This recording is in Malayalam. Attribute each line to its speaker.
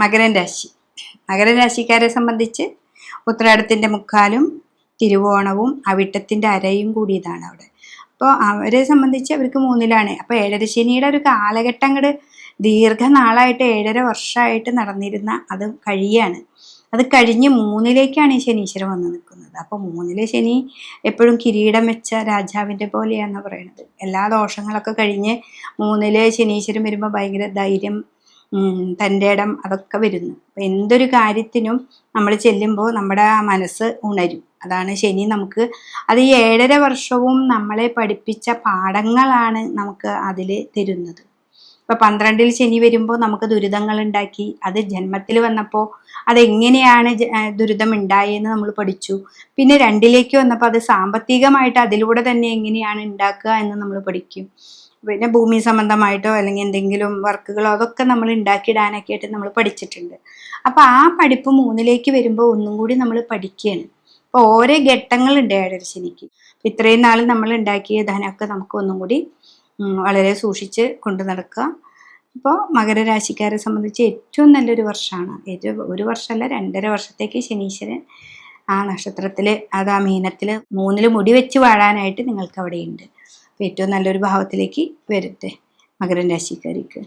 Speaker 1: മകരൻ രാശി. മകരം രാശിക്കാരെ സംബന്ധിച്ച് ഉത്തരാടത്തിന്റെ മുക്കാലും തിരുവോണവും അവിട്ടത്തിന്റെ അരയും കൂടിയതാണ് അവിടെ. അപ്പോൾ അവരെ സംബന്ധിച്ച് അവർക്ക് മൂന്നിലാണ്. അപ്പോൾ ഏഴര ശനിയുടെ ഒരു കാലഘട്ടം അങ്ങോട്ട് ദീർഘനാളായിട്ട് ഏഴര വർഷമായിട്ട് നടന്നിരുന്ന അത് കഴിയാണ്. അത് കഴിഞ്ഞ് മൂന്നിലേക്കാണ് ഈ ശനീശ്വരൻ വന്ന് നിൽക്കുന്നത്. അപ്പോൾ മൂന്നിലെ ശനി എപ്പോഴും കിരീടം വെച്ച രാജാവിന്റെ പോലെയാണ് പറയുന്നത് എല്ലാ ദോഷങ്ങളൊക്കെ കഴിഞ്ഞ് മൂന്നിലെ ശനീശ്വരൻ വരുമ്പോൾ ഭയങ്കര ധൈര്യം തന്റെ ഇടം അതൊക്കെ വരുന്നു. അപ്പം എന്തൊരു കാര്യത്തിനും നമ്മൾ ചെല്ലുമ്പോൾ നമ്മുടെ മനസ്സ് ഉണരും. അതാണ് ശനി നമുക്ക് അത് ഈ ഏഴര വർഷവും നമ്മളെ പഠിപ്പിച്ച പാഠങ്ങളാണ് നമുക്ക് അതിൽ തരുന്നത്. ഇപ്പം പന്ത്രണ്ടിൽ ശനി വരുമ്പോൾ നമുക്ക് ദുരിതങ്ങൾ ഉണ്ടാക്കി അത് ജന്മത്തിൽ വന്നപ്പോൾ അതെങ്ങനെയാണ് ദുരിതം ഉണ്ടായെന്ന് നമ്മൾ പഠിച്ചു. പിന്നെ രണ്ടിലേക്ക് വന്നപ്പോൾ അത് സാമ്പത്തികമായിട്ട് അതിലൂടെ തന്നെ എങ്ങനെയാണ് ഉണ്ടാക്കുക എന്ന് നമ്മൾ പഠിക്കും. പിന്നെ ഭൂമി സംബന്ധമായിട്ടോ അല്ലെങ്കിൽ എന്തെങ്കിലും വർക്കുകളോ അതൊക്കെ നമ്മൾ ഉണ്ടാക്കിയിടാനൊക്കെ ആയിട്ട് നമ്മൾ പഠിച്ചിട്ടുണ്ട്. അപ്പോൾ ആ പഠിപ്പ് മൂന്നിലേക്ക് വരുമ്പോൾ ഒന്നും കൂടി നമ്മൾ പഠിക്കുകയാണ്. അപ്പോൾ ഓരോ ഘട്ടങ്ങളുണ്ട് ഏഴരശനിക്ക് ഇത്രയും നാൾ നമ്മൾ ഉണ്ടാക്കിയ ധനമൊക്കെ നമുക്ക് ഒന്നും കൂടി വളരെ സൂക്ഷിച്ച് കൊണ്ടു നടക്കുക. ഇപ്പോൾ മകരരാശിക്കാരെ സംബന്ധിച്ച് ഏറ്റവും നല്ലൊരു വർഷമാണ്. ഏറ്റവും ഒരു വർഷമല്ല രണ്ടര വർഷത്തേക്ക് ശനീശ്വരൻ ആ നക്ഷത്രത്തിൽ അത് ആ മീനത്തിൽ മൂന്നിൽ മുടി വെച്ച് വാഴാനായിട്ട് നിങ്ങൾക്ക് അവിടെയുണ്ട് ഏറ്റവും നല്ലൊരു ഭാവത്തിലേക്ക് വരട്ടെ മകരൻ രാശിക്കാർക്ക്